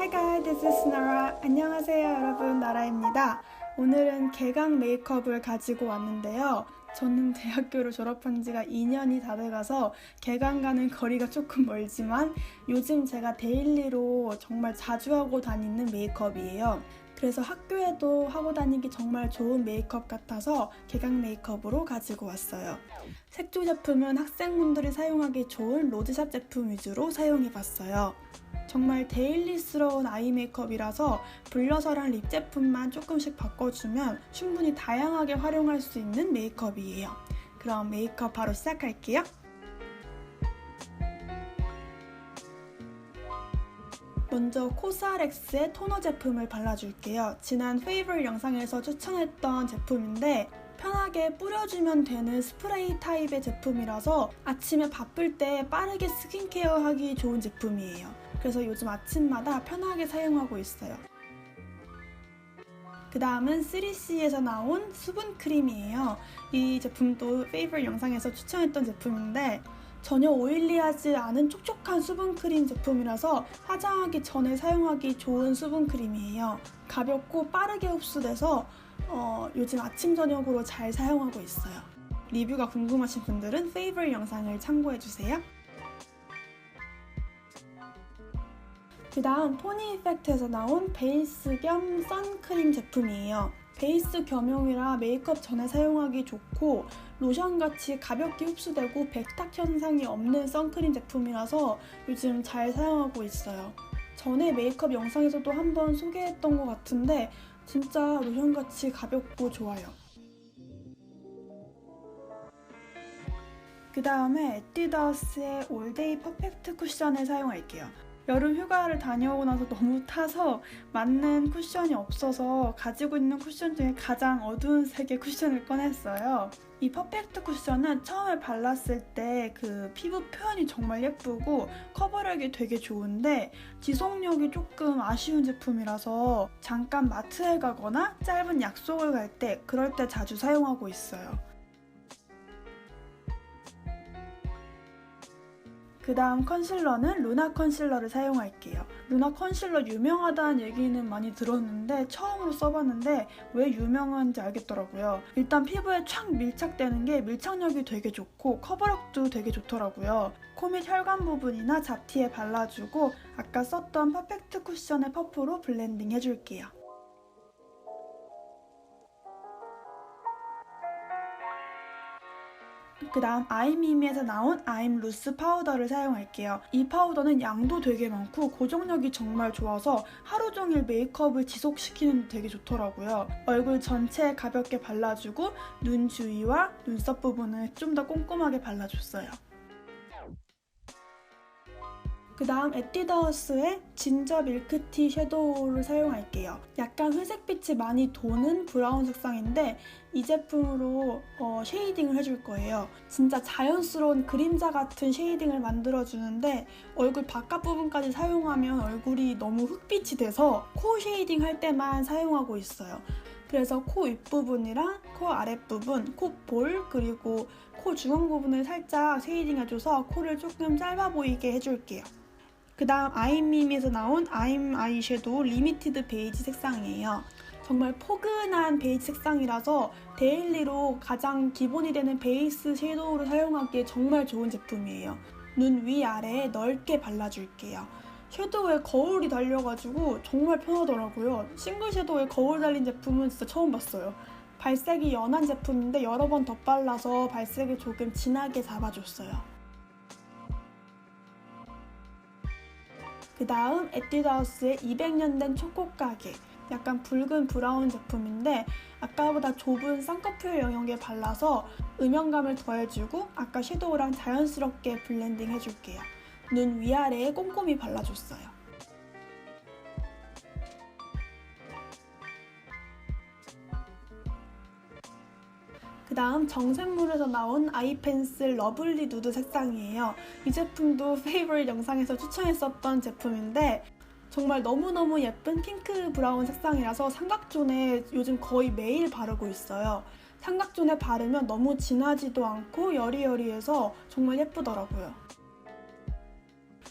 Hi guys, this is Nara. 안녕하세요 여러분, 나라입니다. 오늘은 개강 메이크업을 가지고 왔는데요. 저는 대학교를 졸업한 지가 2년이 다 돼가서 개강 가는 거리가 조금 멀지만 요즘 제가 데일리로 정말 자주 하고 다니는 메이크업이에요. 그래서 학교에도 하고 다니기 정말 좋은 메이크업 같아서 개강 메이크업으로 가지고 왔어요. 색조 제품은 학생분들이 사용하기 좋은 로즈샵 제품 위주로 사용해봤어요. 정말 데일리스러운 아이 메이크업이라서 블러셔랑 립 제품만 조금씩 바꿔주면 충분히 다양하게 활용할 수 있는 메이크업이에요. 그럼 메이크업 바로 시작할게요. 먼저 코스알엑스의 토너 제품을 발라줄게요. 지난 페이블 영상에서 추천했던 제품인데 편하게 뿌려주면 되는 스프레이 타입의 제품이라서 아침에 바쁠 때 빠르게 스킨케어 하기 좋은 제품이에요. 그래서 요즘 아침마다 편하게 사용하고 있어요. 그 다음은 3CE에서 나온 수분 크림이에요. 이 제품도 페이블 영상에서 추천했던 제품인데 전혀 오일리하지 않은 촉촉한 수분 크림 제품이라서 화장하기 전에 사용하기 좋은 수분 크림이에요. 가볍고 빠르게 흡수돼서 어, 요즘 아침 저녁으로 잘 사용하고 있어요. 리뷰가 궁금하신 분들은 페이블 영상을 참고해주세요. 그 다음 포니 이펙트에서 나온 베이스 겸 선크림 제품이에요. 베이스 겸용이라 메이크업 전에 사용하기 좋고 로션같이 가볍게 흡수되고 백탁 현상이 없는 선크림 제품이라서 요즘 잘 사용하고 있어요. 전에 메이크업 영상에서도 한번 소개했던 것 같은데 진짜 로션같이 가볍고 좋아요. 그 다음에 에뛰드하우스의 올데이 퍼펙트 쿠션을 사용할게요. 여름 휴가를 다녀오고 나서 너무 타서 맞는 쿠션이 없어서 가지고 있는 쿠션 중에 가장 어두운 색의 쿠션을 꺼냈어요. 이 퍼펙트 쿠션은 처음에 발랐을 때 그 피부 표현이 정말 예쁘고 커버력이 되게 좋은데 지속력이 조금 아쉬운 제품이라서 잠깐 마트에 가거나 짧은 약속을 갈 때 그럴 때 자주 사용하고 있어요. 그 다음 컨실러는 루나 컨실러를 사용할게요. 루나 컨실러 유명하다는 얘기는 많이 들었는데 처음으로 써봤는데 왜 유명한지 알겠더라고요. 일단 피부에 촥 밀착되는 게 밀착력이 되게 좋고 커버력도 되게 좋더라고요. 코 및 혈관 부분이나 잡티에 발라주고 아까 썼던 퍼펙트 쿠션의 퍼프로 블렌딩 해줄게요. 그 다음 아이미미에서 나온 아임 루스 파우더를 사용할게요. 이 파우더는 양도 되게 많고 고정력이 정말 좋아서 하루 종일 메이크업을 지속시키는 데 되게 좋더라고요. 얼굴 전체에 가볍게 발라주고 눈 주위와 눈썹 부분을 좀 더 꼼꼼하게 발라줬어요. 그 다음 에뛰드하우스의 진저 밀크티 섀도우를 사용할게요. 약간 회색빛이 많이 도는 브라운 색상인데 이 제품으로 어, 쉐이딩을 해줄 거예요. 진짜 자연스러운 그림자 같은 쉐이딩을 만들어주는데 얼굴 바깥 부분까지 사용하면 얼굴이 너무 흑빛이 돼서 코 쉐이딩 할 때만 사용하고 있어요. 그래서 코 윗부분이랑 코 아랫부분, 콧볼, 그리고 코 중앙 부분을 살짝 쉐이딩 해줘서 코를 조금 짧아 보이게 해줄게요. 그 다음 아임밈에서 나온 아임 아이섀도우 리미티드 베이지 색상이에요. 정말 포근한 베이지 색상이라서 데일리로 가장 기본이 되는 베이스 섀도우를 사용하기에 정말 좋은 제품이에요. 눈 위아래에 넓게 발라줄게요. 섀도우에 거울이 달려가지고 정말 편하더라고요. 싱글 섀도우에 거울 달린 제품은 진짜 처음 봤어요. 발색이 연한 제품인데 여러 번 덧발라서 발색을 조금 진하게 잡아줬어요. 그 다음 에뛰드하우스의 200년 된 초코 가게 약간 붉은 브라운 제품인데 아까보다 좁은 쌍꺼풀 영역에 발라서 음영감을 더해주고 아까 섀도우랑 자연스럽게 블렌딩 해줄게요. 눈 위아래에 꼼꼼히 발라줬어요. 그 다음 정샘물에서 나온 아이펜슬 러블리 누드 색상이에요. 이 제품도 페이버릿 영상에서 추천했었던 제품인데 정말 너무너무 예쁜 핑크 브라운 색상이라서 삼각존에 요즘 거의 매일 바르고 있어요. 삼각존에 바르면 너무 진하지도 않고 여리여리해서 정말 예쁘더라고요.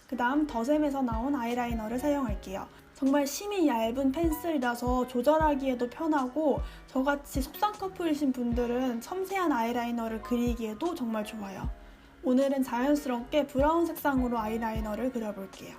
그 다음 더샘에서 나온 아이라이너를 사용할게요. 정말 심이 얇은 펜슬이라서 조절하기에도 편하고 저같이 속상 커플이신 분들은 섬세한 아이라이너를 그리기에도 정말 좋아요. 오늘은 자연스럽게 브라운 색상으로 아이라이너를 그려볼게요.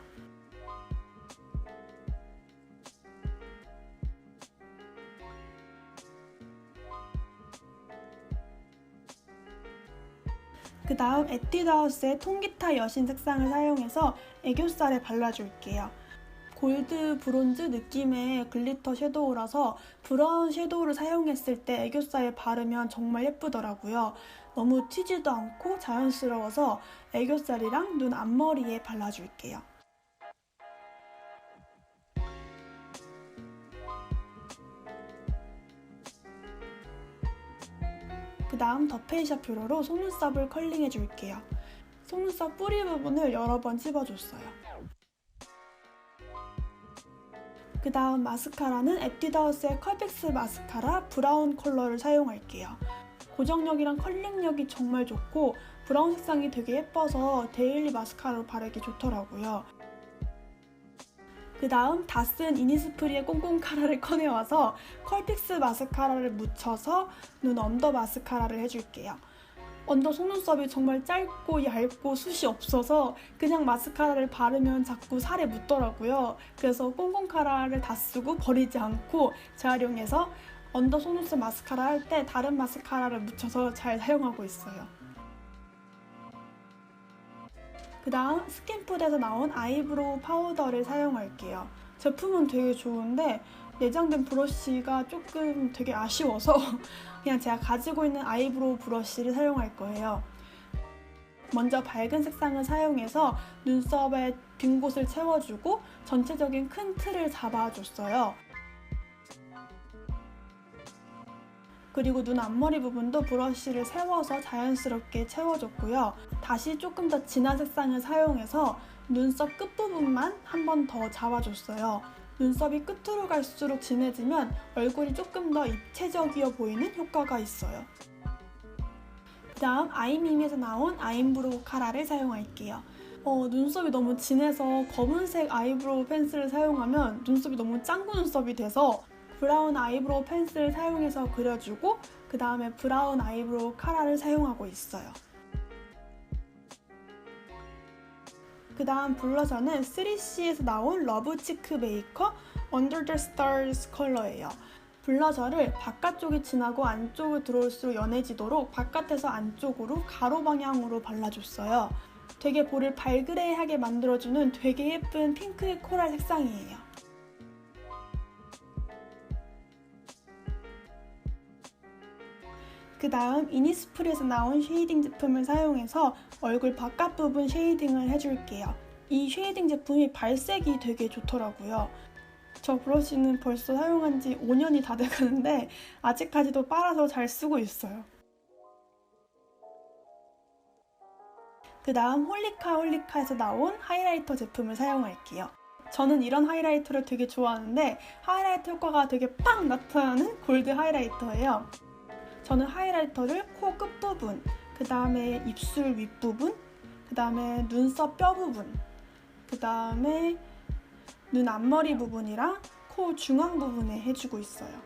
그 다음 에뛰드하우스의 통기타 여신 색상을 사용해서 애교살에 발라줄게요. 골드 브론즈 느낌의 글리터 섀도우라서 브라운 섀도우를 사용했을 때 애교살에 바르면 정말 예쁘더라고요. 너무 튀지도 않고 자연스러워서 애교살이랑 눈 앞머리에 발라줄게요. 다음 더 페이셜 뷰러로 속눈썹을 컬링해 줄게요. 속눈썹 뿌리 부분을 여러 번 찝어줬어요. 그 다음 마스카라는 에뛰드하우스의 컬픽스 마스카라 브라운 컬러를 사용할게요. 고정력이랑 컬링력이 정말 좋고 브라운 색상이 되게 예뻐서 데일리 마스카라로 바르기 좋더라고요. 그 다음 다 쓴 이니스프리의 꽁꽁 카라를 꺼내와서 컬픽스 마스카라를 묻혀서 눈 언더 마스카라를 해줄게요. 언더 속눈썹이 정말 짧고 얇고 숱이 없어서 그냥 마스카라를 바르면 자꾸 살에 묻더라고요. 그래서 꽁꽁 카라를 다 쓰고 버리지 않고 재활용해서 언더 속눈썹 마스카라 할 때 다른 마스카라를 묻혀서 잘 사용하고 있어요. 그 다음 스킨푸드에서 나온 아이브로우 파우더를 사용할게요. 제품은 되게 좋은데 내장된 브러쉬가 조금 되게 아쉬워서 그냥 제가 가지고 있는 아이브로우 브러쉬를 사용할 거예요. 먼저 밝은 색상을 사용해서 눈썹에 빈 곳을 채워주고 전체적인 큰 틀을 잡아줬어요. 그리고 눈 앞머리 부분도 브러쉬를 세워서 자연스럽게 채워줬고요. 다시 조금 더 진한 색상을 사용해서 눈썹 끝부분만 한 번 더 잡아줬어요. 눈썹이 끝으로 갈수록 진해지면 얼굴이 조금 더 입체적이어 보이는 효과가 있어요. 그 다음 아이미미에서 나온 아임브로우 카라를 사용할게요. 어, 눈썹이 너무 진해서 검은색 아이브로우 펜슬을 사용하면 눈썹이 너무 짱구 눈썹이 돼서 브라운 아이브로우 펜슬을 사용해서 그려주고 그 다음에 브라운 아이브로우 카라를 사용하고 있어요. 그 다음 블러셔는 3CE에서 나온 러브 치크 메이커 the Stars 컬러예요. 블러셔를 바깥쪽이 진하고 안쪽으로 들어올수록 연해지도록 바깥에서 안쪽으로 가로 방향으로 발라줬어요. 되게 볼을 발그레하게 만들어주는 되게 예쁜 핑크의 코랄 색상이에요. 그 다음 이니스프리에서 나온 쉐이딩 제품을 사용해서 얼굴 바깥 부분 쉐이딩을 해줄게요. 이 쉐이딩 제품이 발색이 되게 좋더라고요. 저 브러쉬는 벌써 사용한 지 5년이 다 돼가는데 아직까지도 빨아서 잘 쓰고 있어요. 그 다음 홀리카 홀리카에서 나온 하이라이터 제품을 사용할게요. 저는 이런 하이라이터를 되게 좋아하는데 하이라이터 효과가 되게 팍 나타나는 골드 하이라이터예요. 저는 하이라이터를 코 끝부분, 그 다음에 입술 윗부분, 그 다음에 눈썹 뼈 부분, 그 다음에 눈 앞머리 부분이랑 코 중앙 부분에 해주고 있어요.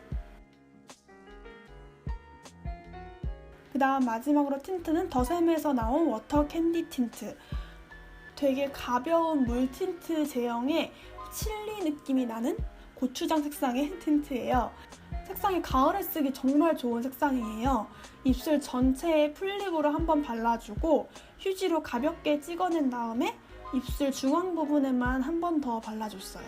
그 다음 마지막으로 틴트는 더샘에서 나온 워터 캔디 틴트. 되게 가벼운 물 틴트 제형의 칠리 느낌이 나는 고추장 색상의 틴트예요. 색상이 가을에 쓰기 정말 좋은 색상이에요. 입술 전체에 풀립으로 한번 발라주고 휴지로 가볍게 찍어낸 다음에 입술 중앙 부분에만 한 번 더 발라줬어요.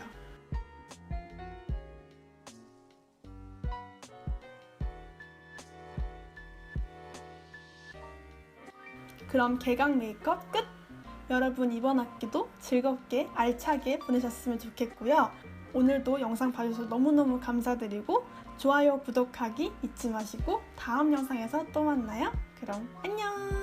그럼 개강 메이크업 끝! 여러분 이번 학기도 즐겁게 알차게 보내셨으면 좋겠고요. 오늘도 영상 봐주셔서 너무너무 감사드리고 좋아요, 구독하기 잊지 마시고 다음 영상에서 또 만나요. 그럼 안녕!